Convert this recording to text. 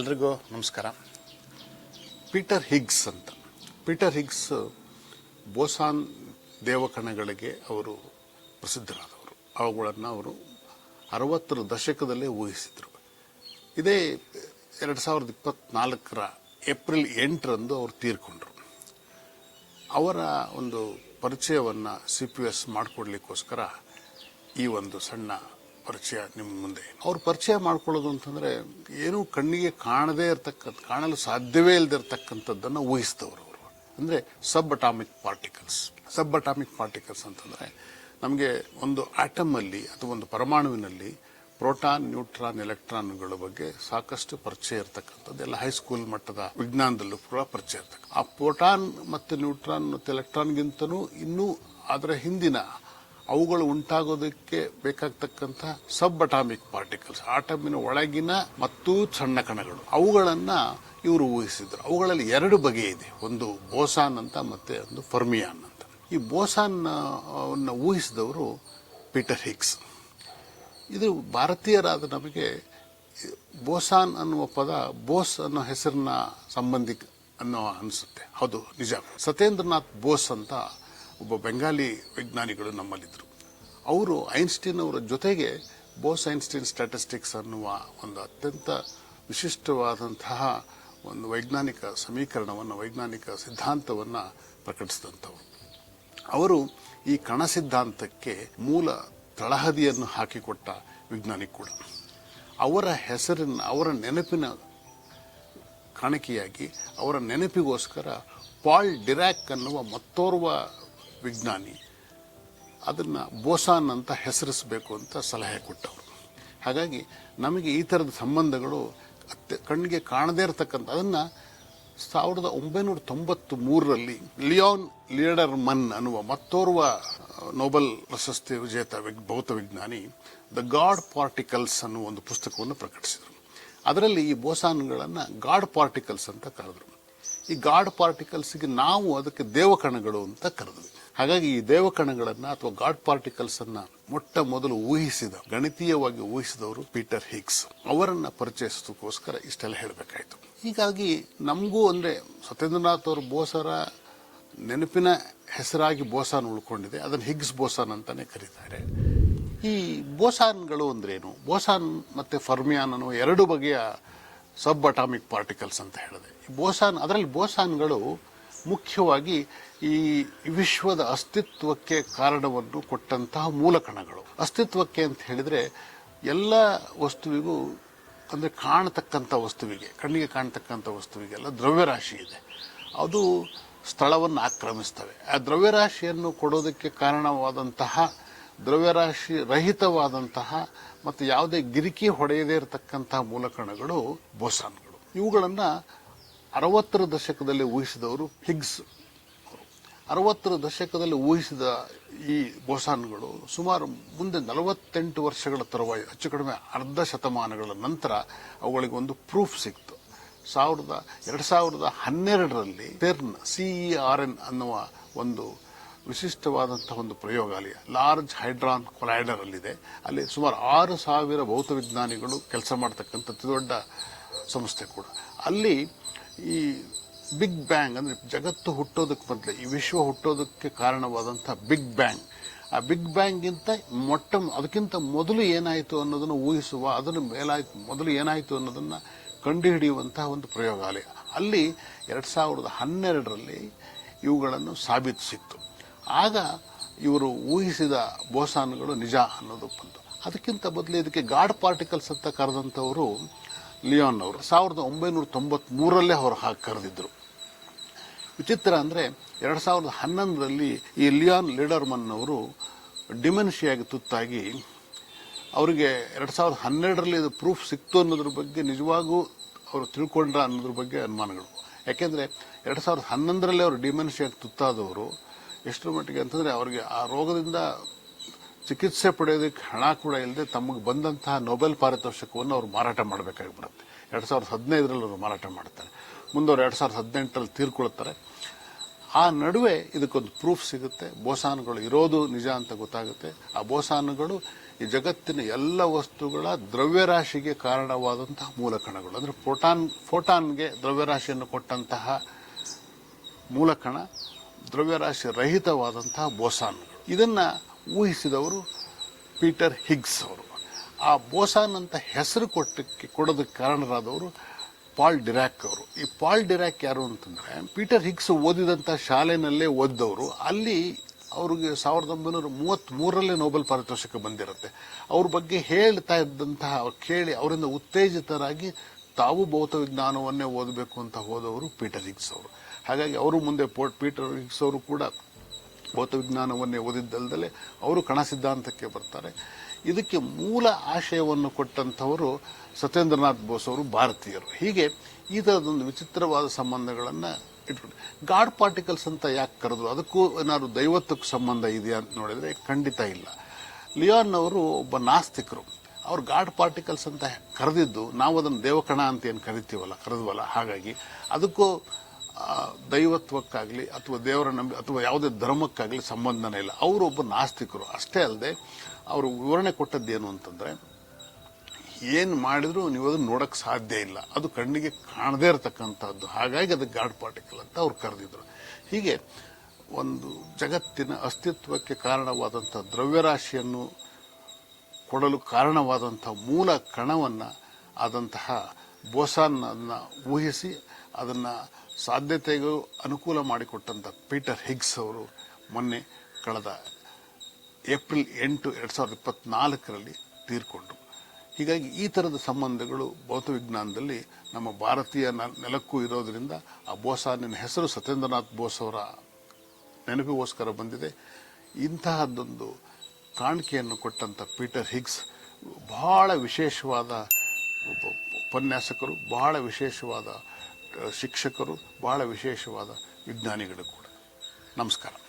ಎಲ್ರಿಗೂ ನಮಸ್ಕಾರ. Peter Higgs ಅಂತ. ಪೀಟರ್ ಹಿಗ್ಸ್ ಬೋಸಾನ್ ದೇವಕಣಗಳಿಗೆ ಅವರು ಪ್ರಸಿದ್ಧರಾದವರು. ಅವುಗಳನ್ನು ಅವರು ಅರವತ್ತರ ದಶಕದಲ್ಲೇ ಊಹಿಸಿದರು. ಇದೇ ಎರಡು ಸಾವಿರದ ಇಪ್ಪತ್ತ್ನಾಲ್ಕರ ಏಪ್ರಿಲ್ ಎಂಟರಂದು ಅವರು ತೀರ್ಕೊಂಡ್ರು. ಅವರ ಒಂದು ಪರಿಚಯವನ್ನು ಸಿ ಪಿ ಎಸ್ ಮಾಡಿಕೊಡ್ಲಿಕ್ಕೋಸ್ಕರ ಈ ಒಂದು ಸಣ್ಣ ಪರಿಚಯ ನಿಮ್ಮ ಮುಂದೆ ಅವ್ರ ಪರಿಚಯ ಮಾಡ್ಕೊಳ್ಳೋದು ಅಂತಂದ್ರೆ ಏನು ಕಣ್ಣಿಗೆ ಕಾಣದೇ ಇರತಕ್ಕಂಥ, ಕಾಣಲು ಸಾಧ್ಯವೇ ಇಲ್ಲದಿರ್ತಕ್ಕಂಥದ್ದನ್ನು ಊಹಿಸಿದವರು ಅವರು. ಅಂದ್ರೆ subatomic particles subatomic particles ಅಂತಂದ್ರೆ ನಮಗೆ ಒಂದು ಆಟಮ್ ಅಲ್ಲಿ ಅಥವಾ ಒಂದು ಪರಮಾಣುವಿನಲ್ಲಿ ಪ್ರೋಟಾನ್ ನ್ಯೂಟ್ರಾನ್ ಎಲೆಕ್ಟ್ರಾನ್ಗಳ ಬಗ್ಗೆ ಸಾಕಷ್ಟು ಪರಿಚಯ ಇರತಕ್ಕಂಥದ್ದು. ಎಲ್ಲ ಹೈಸ್ಕೂಲ್ ಮಟ್ಟದ ವಿಜ್ಞಾನದಲ್ಲೂ ಕೂಡ ಪರಿಚಯ ಇರ್ತಕ್ಕಂಥ ಆ ಪ್ರೋಟಾನ್ ಮತ್ತು ನ್ಯೂಟ್ರಾನ್ ಮತ್ತು ಎಲೆಕ್ಟ್ರಾನ್ಗಿಂತನೂ ಇನ್ನೂ ಅದರ ಹಿಂದಿನ ಅವುಗಳು ಉಂಟಾಗೋದಕ್ಕೆ ಬೇಕಾಗ್ತಕ್ಕಂಥ ಸಬ್ ಅಟಾಮಿಕ್ ಪಾರ್ಟಿಕಲ್ಸ್ ಆಟಮಿನ ಒಳಗಿನ ಮತ್ತು ಸಣ್ಣ ಕಣಗಳು. ಅವುಗಳನ್ನ ಇವರು ಊಹಿಸಿದ್ರು. ಅವುಗಳಲ್ಲಿ ಎರಡು ಬಗೆ ಇದೆ. ಒಂದು ಬೋಸಾನ್ ಅಂತ, ಮತ್ತೆ ಒಂದು ಫರ್ಮಿಯಾನ್ ಅಂತ. ಈ ಬೋಸಾನ್ ಊಹಿಸಿದವರು ಪೀಟರ್ ಹಿಕ್ಸ್ ಇದು ಭಾರತೀಯರಾದ ನಮಗೆ ಬೋಸಾನ್ ಅನ್ನುವ ಪದ, ಬೋಸ್ ಅನ್ನೋ ಹೆಸರಿನ ಸಂಬಂಧಿ ಅನ್ನೋ ಅನಿಸುತ್ತೆ. ಹೌದು, ನಿಜ. ಸತೇಂದ್ರನಾಥ್ ಬೋಸ್ ಅಂತ ಒಬ್ಬ ಬೆಂಗಾಲಿ ವಿಜ್ಞಾನಿಗಳು ನಮ್ಮಲ್ಲಿದ್ದರು. ಅವರು ಐನ್ಸ್ಟೀನ್ ಅವರ ಜೊತೆಗೆ ಬೋಸ್ ಐನ್ಸ್ಟೀನ್ ಸ್ಟ್ಯಾಟಿಸ್ಟಿಕ್ಸ್ ಅನ್ನುವ ಒಂದು ಅತ್ಯಂತ ವಿಶಿಷ್ಟವಾದಂತಹ ಒಂದು ವೈಜ್ಞಾನಿಕ ಸಮೀಕರಣವನ್ನು, ವೈಜ್ಞಾನಿಕ ಸಿದ್ಧಾಂತವನ್ನು ಪ್ರಕಟಿಸಿದಂಥವ್ರು. ಅವರು ಈ ಕಣ ಸಿದ್ಧಾಂತಕ್ಕೆ ಮೂಲ ತಳಹದಿಯನ್ನು ಹಾಕಿಕೊಟ್ಟ ವಿಜ್ಞಾನಿ ಕೂಡ. ಅವರ ಹೆಸರಿನ, ಅವರ ನೆನಪಿನ ಕಾಣಿಕೆಯಾಗಿ ಅವರ ನೆನಪಿಗೋಸ್ಕರ ಪಾಲ್ ಡಿರಾಕ್ ಅನ್ನುವ ಮತ್ತೋರ್ವ ವಿಜ್ಞಾನಿ. ಅದನ್ನು ಬೋಸಾನ್ ಅಂತ ಹೆಸರಿಸಬೇಕು ಅಂತ ಸಲಹೆ ಕೊಟ್ಟವರು. ಹಾಗಾಗಿ ನಮಗೆ ಈ ಥರದ ಸಂಬಂಧಗಳು ಅತ್ಯ ಕಣ್ಣಿಗೆ ಕಾಣದೇ ಇರತಕ್ಕಂಥ, ಅದನ್ನು ಸಾವಿರದ ಒಂಬೈನೂರ ತೊಂಬತ್ತು ಮೂರರಲ್ಲಿ ಲಿಯೋನ್ ಲಿಯಡರ್ ಮನ್ ಅನ್ನುವ ಮತ್ತೋರ್ವ ನೊಬೆಲ್ ಪ್ರಶಸ್ತಿ ವಿಜೇತ ಭೌತ ವಿಜ್ಞಾನಿ, ದ ಗಾಡ್ ಪಾರ್ಟಿಕಲ್ಸ್ ಅನ್ನುವ ಒಂದು ಪುಸ್ತಕವನ್ನು ಪ್ರಕಟಿಸಿದರು. ಅದರಲ್ಲಿ ಈ ಬೋಸಾನ್ಗಳನ್ನು ಗಾಡ್ ಪಾರ್ಟಿಕಲ್ಸ್ ಅಂತ ಕರೆದರು. ಈ ಗಾಡ್ ಪಾರ್ಟಿಕಲ್ಸ್ಗೆ ನಾವು ಅದಕ್ಕೆ ದೇವಕಣಗಳು ಅಂತ ಕರೆದ್ವಿ. ಹಾಗಾಗಿ ಈ ದೇವಕಣಗಳನ್ನ ಅಥವಾ ಗಾಡ್ ಪಾರ್ಟಿಕಲ್ಸ್ ಅನ್ನ ಮೊಟ್ಟ ಮೊದಲು ಊಹಿಸಿದ, ಗಣಿತೀಯವಾಗಿ ಊಹಿಸಿದವರು ಪೀಟರ್ ಹಿಗ್ಸ್. ಅವರನ್ನ ಪರಿಚಯಿಸೋದಕ್ಕೋಸ್ಕರ ಇಷ್ಟೆಲ್ಲ ಹೇಳಬೇಕಾಯ್ತು. ಹೀಗಾಗಿ ನಮಗೂ ಅಂದ್ರೆ ಸತ್ಯೇಂದ್ರನಾಥ್ ಅವರು ಬೋಸರ ನೆನಪಿನ ಹೆಸರಾಗಿ ಬೋಸಾನ್ ಉಳ್ಕೊಂಡಿದೆ. ಅದನ್ನು ಹಿಗ್ಸ್ ಬೋಸಾನ್ ಅಂತಾನೆ ಕರೀತಾರೆ. ಈ ಬೋಸಾನ್ಗಳು ಅಂದ್ರೇನು? ಬೋಸಾನ್ ಮತ್ತೆ ಫರ್ಮಿಯಾನ್ ಅನ್ನುವ ಎರಡು ಬಗೆಯ ಸಬ್ ಅಟಾಮಿಕ್ ಪಾರ್ಟಿಕಲ್ಸ್ ಅಂತ ಹೇಳಿದೆ. ಬೋಸಾನ್, ಅದರಲ್ಲಿ ಬೋಸಾನ್ಗಳು ಮುಖ್ಯವಾಗಿ ಈ ವಿಶ್ವದ ಅಸ್ತಿತ್ವಕ್ಕೆ ಕಾರಣವನ್ನು ಕೊಟ್ಟಂತಹ ಮೂಲ ಕಣಗಳು. ಅಸ್ತಿತ್ವಕ್ಕೆ ಅಂತ ಹೇಳಿದ್ರೆ ಎಲ್ಲ ವಸ್ತುವಿಗೂ, ಅಂದರೆ ಕಾಣತಕ್ಕಂಥ ವಸ್ತುವಿಗೆ, ಕಣ್ಣಿಗೆ ಕಾಣತಕ್ಕಂಥ ವಸ್ತುವಿಗೆಲ್ಲ ದ್ರವ್ಯರಾಶಿ ಇದೆ. ಅದು ಸ್ಥಳವನ್ನು ಆಕ್ರಮಿಸ್ತವೆ. ಆ ದ್ರವ್ಯರಾಶಿಯನ್ನು ಕೊಡೋದಕ್ಕೆ ಕಾರಣವಾದಂತಹ ದ್ರವ್ಯರಾಶಿ ರಹಿತವಾದಂತಹ ಮತ್ತು ಯಾವುದೇ ಗಿರಿಕಿ ಹೊಡೆಯದೇ ಇರತಕ್ಕಂತಹ ಮೂಲಕಣಗಳು ಬೋಸಾನ್ಗಳು ಇವುಗಳನ್ನು ಅರವತ್ತರ ದಶಕದಲ್ಲಿ ಊಹಿಸಿದವರು ಹಿಗ್ಸ್. ಅರವತ್ತರ ದಶಕದಲ್ಲಿ ಊಹಿಸಿದ ಈ ಬೋಸಾನ್ಗಳು ಸುಮಾರು ಮುಂದೆ ನಲವತ್ತೆಂಟು ವರ್ಷಗಳ ತರುವಾಯ ಹೆಚ್ಚು ಕಡಿಮೆ ಅರ್ಧ ಶತಮಾನಗಳ ನಂತರ ಅವುಗಳಿಗೆ ಒಂದು ಪ್ರೂಫ್ ಸಿಕ್ತು ಸಾವಿರದ, ಎರಡು ಸಾವಿರದ ಹನ್ನೆರಡರಲ್ಲಿ ಟೆರ್ನ್ ಸಿಇಆರ್ ಎನ್ ಅನ್ನುವ ಒಂದು ವಿಶಿಷ್ಟವಾದಂತಹ ಒಂದು ಪ್ರಯೋಗಾಲಯ ಲಾರ್ಜ್ ಹೈಡ್ರಾನ್ ಕೊಲೈಡರ್ ಅಲ್ಲಿದೆ. ಅಲ್ಲಿ ಸುಮಾರು ಆರು ಸಾವಿರ ಭೌತವಿಜ್ಞಾನಿಗಳು ಕೆಲಸ ಮಾಡ್ತಕ್ಕಂಥ ದೊಡ್ಡ ಸಂಸ್ಥೆ ಕೂಡ. ಅಲ್ಲಿ ಈ ಬಿಗ್ ಬ್ಯಾಂಗ್ ಅಂದ್ರೆ ಜಗತ್ತು ಹುಟ್ಟೋದಕ್ಕೆ ಮೊದಲೇ, ಈ ವಿಶ್ವ ಹುಟ್ಟೋದಕ್ಕೆ ಕಾರಣವಾದಂಥ ಬಿಗ್ ಬ್ಯಾಂಗ್ ಆ ಬಿಗ್ ಬ್ಯಾಂಗ್ಗಿಂತ ಮೊಟ್ಟ, ಅದಕ್ಕಿಂತ ಮೊದಲು ಏನಾಯಿತು ಅನ್ನೋದನ್ನು ಊಹಿಸುವ, ಅದನ್ನು ಮೇಲಾಯ್ತು, ಮೊದಲು ಏನಾಯಿತು ಅನ್ನೋದನ್ನ ಕಂಡುಹಿಡಿಯುವಂತಹ ಒಂದು ಪ್ರಯೋಗಾಲಯ. ಅಲ್ಲಿ ಎರಡು ಸಾವಿರದ ಹನ್ನೆರಡರಲ್ಲಿ ಇವುಗಳನ್ನು ಸಾಬೀತಿಸಿತ್ತು. ಆಗ ಇವರು ಊಹಿಸಿದ ಬೋಸಾನ್ಗಳು ನಿಜ ಅನ್ನೋದು ಬಂತು. ಅದಕ್ಕಿಂತ ಬದಲು ಇದಕ್ಕೆ ಗಾಡ್ ಪಾರ್ಟಿಕಲ್ಸ್ ಅಂತ ಕರೆದಂಥವರು ಲಿಯೋನ್ ಅವರು. ಸಾವಿರದ ಒಂಬೈನೂರ ತೊಂಬತ್ ಮೂರಲ್ಲೇ ಅವರು ಹಾಗೆ ಕರೆದಿದ್ದರು. ವಿಚಿತ್ರ ಅಂದರೆ ಎರಡು ಸಾವಿರದ ಹನ್ನೊಂದರಲ್ಲಿ ಈ ಲಿಯಾನ್ ಲೀಡರ್ಮನ್ ಅವರು ಡಿಮೆನ್ಷಿಯಾಗಿ ತುತ್ತಾಗಿ ಅವರಿಗೆ ಎರಡು ಸಾವಿರದ ಹನ್ನೆರಡರಲ್ಲಿ ಇದು ಪ್ರೂಫ್ ಸಿಕ್ತು ಅನ್ನೋದ್ರ ಬಗ್ಗೆ ನಿಜವಾಗೂ ಅವರು ತಿಳ್ಕೊಂಡ್ರ ಅನ್ನೋದ್ರ ಬಗ್ಗೆ ಅನುಮಾನಗಳು. ಯಾಕೆಂದರೆ ಎರಡು ಸಾವಿರದ ಹನ್ನೊಂದರಲ್ಲಿ ಅವರು ಡಿಮೆನ್ಷಿಯಾಗಿ ತುತ್ತಾದವರು. ಎಷ್ಟರ ಮಟ್ಟಿಗೆ ಅಂತಂದ್ರೆ ಅವರಿಗೆ ಆ ರೋಗದಿಂದ ಚಿಕಿತ್ಸೆ ಪಡೆಯೋದಕ್ಕೆ ಹಣ ಕೂಡ ಇಲ್ಲದೆ ತಮಗೆ ಬಂದಂತಹ ನೊಬೆಲ್ ಪಾರಿತೋಷಕವನ್ನು ಅವರು ಮಾರಾಟ ಮಾಡಬೇಕಾಗಿ ಬರುತ್ತೆ ಎರಡ್ ಸಾವಿರದ ಹದಿನೈದರಲ್ಲಿ ಅವರು ಮಾರಾಟ ಮಾಡ್ತಾರೆ. ಮುಂದೆ ಎರಡು ಸಾವಿರದ ಹದಿನೆಂಟರಲ್ಲಿ ತೀರ್ಕೊಳ್ತಾರೆ. ಆ ನಡುವೆ ಇದಕ್ಕೊಂದು ಪ್ರೂಫ್ ಸಿಗುತ್ತೆ. ಬೋಸಾನುಗಳು ಇರೋದು ನಿಜ ಅಂತ ಗೊತ್ತಾಗುತ್ತೆ. ಆ ಬೋಸಾನುಗಳು ಈ ಜಗತ್ತಿನ ಎಲ್ಲ ವಸ್ತುಗಳ ದ್ರವ್ಯರಾಶಿಗೆ ಕಾರಣವಾದಂತಹ ಮೂಲಕಣಗಳು. ಅಂದರೆ ಫೋಟಾನ್ ಫೋಟಾನ್ಗೆ ದ್ರವ್ಯರಾಶಿಯನ್ನು ಕೊಟ್ಟಂತಹ ಮೂಲಕಣ. ದ್ರವ್ಯರಾಶಿ ರಹಿತವಾದಂತಹ ಬೋಸಾನ್ಗಳು. ಇದನ್ನ ಊಹಿಸಿದವರು ಪೀಟರ್ ಹಿಗ್ಸ್ ಅವರು. ಆ ಬೋಸಾನ್ ಅಂತ ಹೆಸರು ಕೊಟ್ಟಕ್ಕೆ, ಕೊಡೋದಕ್ಕೆ ಕಾರಣರಾದವರು ಪಾಲ್ ಡಿರಾಕ್ ಅವರು. ಈ ಪಾಲ್ ಡಿರಾಕ್ ಯಾರು ಅಂತಂದ್ರೆ, ಪೀಟರ್ ಹಿಗ್ಸ್ ಓದಿದಂಥ ಶಾಲೆಯಲ್ಲೇ ಓದಿದವರು. ಅಲ್ಲಿ ಅವ್ರಿಗೆ ಸಾವಿರದ ಒಂಬೈನೂರ ಮೂವತ್ತ್ ಮೂರರಲ್ಲೇ ನೋಬೆಲ್ ಪಾರಿತೋಷಿಕ ಬಂದಿರುತ್ತೆ. ಅವ್ರ ಬಗ್ಗೆ ಹೇಳ್ತಾ ಇದ್ದಂತಹ, ಕೇಳಿ ಅವರಿಂದ ಉತ್ತೇಜಿತರಾಗಿ ತಾವು ಭೌತ ವಿಜ್ಞಾನವನ್ನೇ ಓದಬೇಕು ಅಂತ ಹೋದವರು ಪೀಟರ್ ಹಿಗ್ಸ್ ಅವರು. ಹಾಗಾಗಿ ಅವರು ಮುಂದೆ ಪೋರ್ಟ್ ಪೀಟರ್ ಹಿಗ್ಸ್ ಅವರು ಕೂಡ ಭೌತ ವಿಜ್ಞಾನವನ್ನೇ ಓದಿದ್ದಲ್ದಲೆ ಅವರು ಕಣ ಸಿದ್ಧಾಂತಕ್ಕೆ ಬರ್ತಾರೆ. ಇದಕ್ಕೆ ಮೂಲ ಆಶಯವನ್ನು ಕೊಟ್ಟಂಥವರು ಸತ್ಯೇಂದ್ರನಾಥ್ ಬೋಸ್ ಅವರು ಭಾರತೀಯರು. ಹೀಗೆ ಈ ಥರದೊಂದು ವಿಚಿತ್ರವಾದ ಸಂಬಂಧಗಳನ್ನು ಇಟ್ಕೊಂಡು ಗಾಡ್ ಪಾರ್ಟಿಕಲ್ಸ್ ಅಂತ ಯಾಕೆ ಕರೆದ್ರು? ಅದಕ್ಕೂ ಏನಾದ್ರು ದೈವತ್ವಕ್ಕೆ ಸಂಬಂಧ ಇದೆಯಾ ಅಂತ ನೋಡಿದರೆ ಖಂಡಿತ ಇಲ್ಲ. ಲಿಯಾನ್ ಅವರು ಒಬ್ಬ ನಾಸ್ತಿಕರು. ಅವ್ರು ಗಾಡ್ ಪಾರ್ಟಿಕಲ್ಸ್ ಅಂತ ಕರೆದಿದ್ದು, ನಾವು ಅದನ್ನು ದೇವಕಣ ಅಂತ ಏನು ಕರಿತೀವಲ್ಲ, ಕರೆದ್ವಲ್ಲ, ಹಾಗಾಗಿ ಅದಕ್ಕೂ ದೈವತ್ವಕ್ಕಾಗಲಿ ಅಥವಾ ದೇವರ ನಂಬಿ, ಅಥವಾ ಯಾವುದೇ ಧರ್ಮಕ್ಕಾಗಲಿ ಸಂಬಂಧನೇ ಇಲ್ಲ. ಅವರು ಒಬ್ಬ ನಾಸ್ತಿಕರು. ಅಷ್ಟೇ ಅಲ್ಲದೆ ಅವರು ವಿವರಣೆ ಕೊಟ್ಟದ್ದೇನು ಅಂತಂದರೆ, ಏನು ಮಾಡಿದರೂ ನೀವು ಅದನ್ನು ನೋಡೋಕ್ಕೆ ಸಾಧ್ಯ ಇಲ್ಲ. ಅದು ಕಣ್ಣಿಗೆ ಕಾಣದೇ ಇರತಕ್ಕಂಥದ್ದು ಹಾಗಾಗಿ ಅದಕ್ಕೆ ಗಾಡ್ ಪಾರ್ಟಿಕಲ್ ಅಂತ ಅವ್ರು ಕರೆದಿದ್ರು. ಹೀಗೆ ಒಂದು ಜಗತ್ತಿನ ಅಸ್ತಿತ್ವಕ್ಕೆ ಕಾರಣವಾದಂಥ ದ್ರವ್ಯರಾಶಿಯನ್ನು ಕೊಡಲು ಕಾರಣವಾದಂಥ ಮೂಲ ಕಣವನ್ನು ಆದಂತಹ ಬೋಸಾನ್ ಅದನ್ನು ಊಹಿಸಿ ಅದನ್ನು ಸಾಧ್ಯತೆಗೂ ಅನುಕೂಲ ಮಾಡಿಕೊಟ್ಟಂಥ ಪೀಟರ್ ಹಿಗ್ಸ್ ಅವರು ಮೊನ್ನೆ ಕಳೆದ ಏಪ್ರಿಲ್ ಎಂಟು ಎರಡು ಸಾವಿರದ ಇಪ್ಪತ್ನಾಲ್ಕರಲ್ಲಿ ತೀರ್ಕೊಂಡರು. ಹೀಗಾಗಿ ಈ ಥರದ ಸಂಬಂಧಗಳು ಭೌತವಿಜ್ಞಾನದಲ್ಲಿ ನಮ್ಮ ಭಾರತೀಯ ನೆಲಕ್ಕೂ ಇರೋದರಿಂದ ಆ ಬೋಸಾನಿನ ಹೆಸರು ಸತ್ಯೇಂದ್ರನಾಥ್ ಬೋಸ್ ಅವರ ನೆನಪಿಗೋಸ್ಕರ ಬಂದಿದೆ. ಇಂತಹದ್ದೊಂದು ಕಾಣಿಕೆಯನ್ನು ಕೊಟ್ಟಂಥ ಪೀಟರ್ ಹಿಗ್ಸ್ ಬಹಳ ವಿಶೇಷವಾದ ಉಪನ್ಯಾಸಕರು, ಬಹಳ ವಿಶೇಷವಾದ ಶಿಕ್ಷಕರು, ಬಹಳ ವಿಶೇಷವಾದ ವಿಜ್ಞಾನಿಗಳು ಕೂಡ. ನಮಸ್ಕಾರ.